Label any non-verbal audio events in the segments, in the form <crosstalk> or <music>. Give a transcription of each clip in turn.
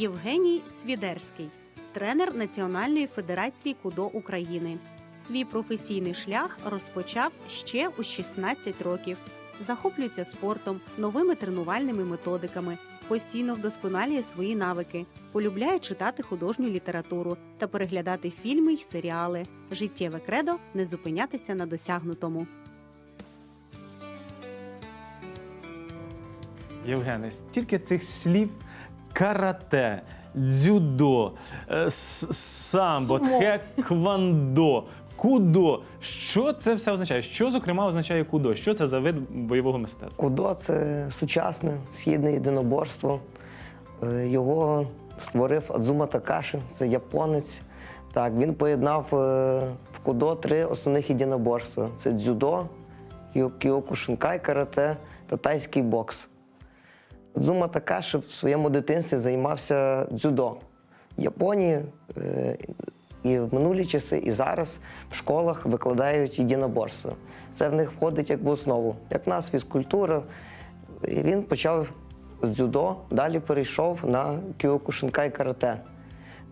Євгеній Свідерський, тренер Національної федерації кудо України. Свій професійний шлях розпочав ще у 16 років. Захоплюється спортом, новими тренувальними методиками, постійно вдосконалює свої навики, полюбляє читати художню літературу та переглядати фільми й серіали. Життєве кредо не зупинятися на досягнутому. Євгене, стільки цих слів карате, дзюдо, е, самбо, тхеквондо, кудо. Що це все означає? Що, зокрема, означає кудо? Що це за вид бойового мистецтва? Кудо це сучасне східне єдиноборство. Е, Його створив Адзума Такаші, це японець. Так, він поєднав е, в кудо три основних єдиноборства: це дзюдо, кіо- кіокушинкай, карате та тайський бокс. Адзума Такаші в своєму дитинстві займався дзюдо в Японії. е, І в минулі часи, і зараз в школах викладають єдиноборство. Це в них входить як в основу. Як в нас фізкультура. І він почав з дзюдо, далі перейшов на кіокушинкай карате.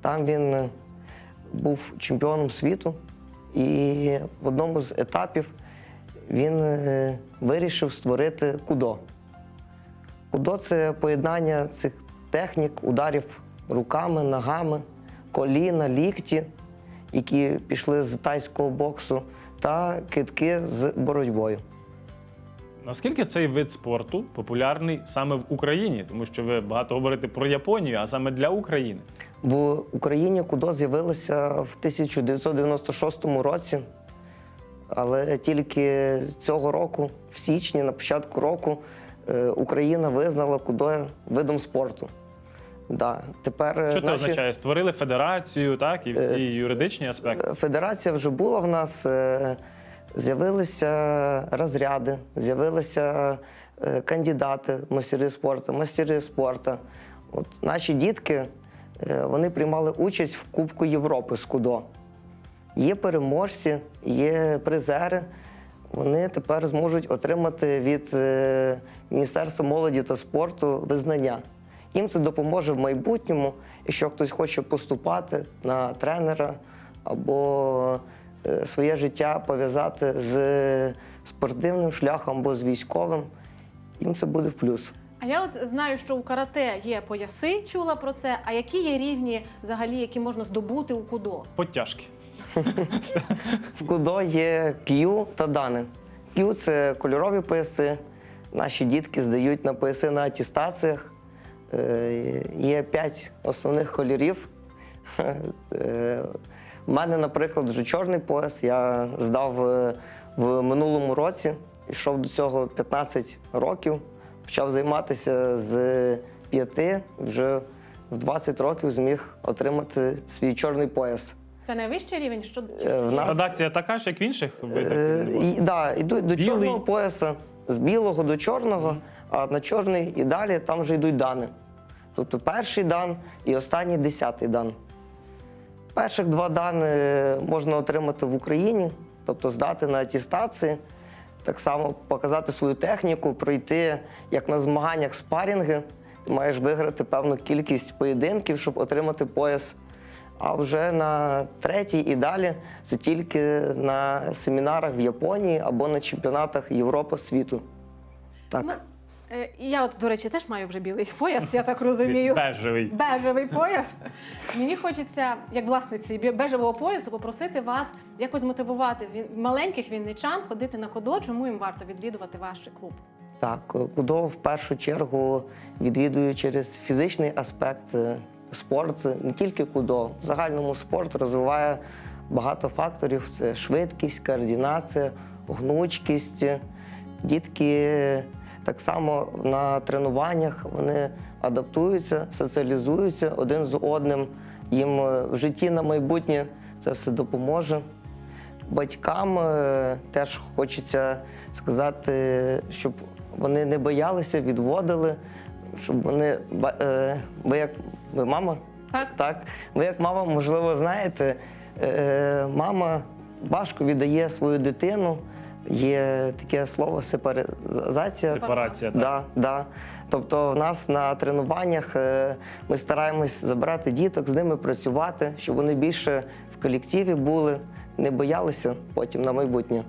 Там він е, був чемпіоном світу, і в одному з етапів він е, вирішив створити кудо. Кудо це поєднання цих технік, ударів руками, ногами, коліна, лікті, які пішли з тайського боксу, та китки з боротьбою. Наскільки цей вид спорту популярний саме в Україні? Тому що ви багато говорите про Японію, а саме для України. В Україні кудо з'явилося в 1996 році, але тільки цього року, в січні, на початку року, Україна визнала кудо видом спорту. Да. Тепер е, Що це наші- означає? Створили федерацію, так, і всі юридичні аспекти. Е, Федерація вже була в нас, е, з'явилися розряди, з'явилися е, кандидати в мастери спорту, мастери спорту. От наші дітки е, вони приймали участь в Кубку Європи з КУДО. Є переможці, є призери. Вони тепер зможуть отримати від е, Міністерства молоді та спорту визнання. Їм це допоможе в майбутньому, якщо хтось хоче поступати на тренера або е, своє життя пов'язати з спортивним шляхом або з військовим, їм це буде в плюс. А я от знаю, що у карате є пояси, чула про це. А які є рівні взагалі, які можна здобути у кудо? Подтяжки. Кудо є к'ю та дани. К'ю це кольорові пояси. Наші дітки здають на пояси на атестаціях. Е, Є п'ять основних кольорів. Е, У мене, наприклад, вже чорний пояс. Я здав е, в минулому році, йшов до цього 15 років, почав займатися з 5, вже в 20 років зміг отримати свій чорний пояс. Це найвищий рівень? Що Е, в нас- Градація така ж, як в інших видах. Е, і, да, йдуть до Білий. чорного пояса, з білого до чорного, а на чорний і далі там вже йдуть дани. Тобто перший дан і останній десятий дан. Перших два дани можна отримати в Україні, тобто здати на атестації, так само показати свою техніку, пройти як на змаганнях спарінги. Ти маєш виграти певну кількість поєдинків, щоб отримати пояс. А вже на третій і далі це тільки на семінарах в Японії або на чемпіонатах Європи світу. Так. Е, я от, до речі, теж маю вже білий пояс, я так <laughs> розумію. Бежевий. Бежевий <laughs> пояс. Мені хочеться, як власниці бежевого поясу, попросити вас якось мотивувати маленьких вінничан ходити на кодо, чому їм варто відвідувати ваш клуб. Так, кудо в першу чергу відвідую через фізичний аспект. Спорт не тільки кудо. В загальному спорт розвиває багато факторів: це швидкість, координація, гнучкість. Дітки так само на тренуваннях вони адаптуються, соціалізуються один з одним. Їм е, в житті на майбутнє це все допоможе. Батькам е, теж хочеться сказати, щоб вони не боялися, відводили, щоб вони ба- е, ви як ви мама? Так? Так, ви як мама, можливо, знаєте, е, мама важко віддає свою дитину. Є таке слово сепаризація. Сепарація. Так. Да, да. Тобто, в нас на тренуваннях е, ми стараємось забирати діток, з ними працювати, щоб вони більше в колективі були, не боялися потім на майбутнє.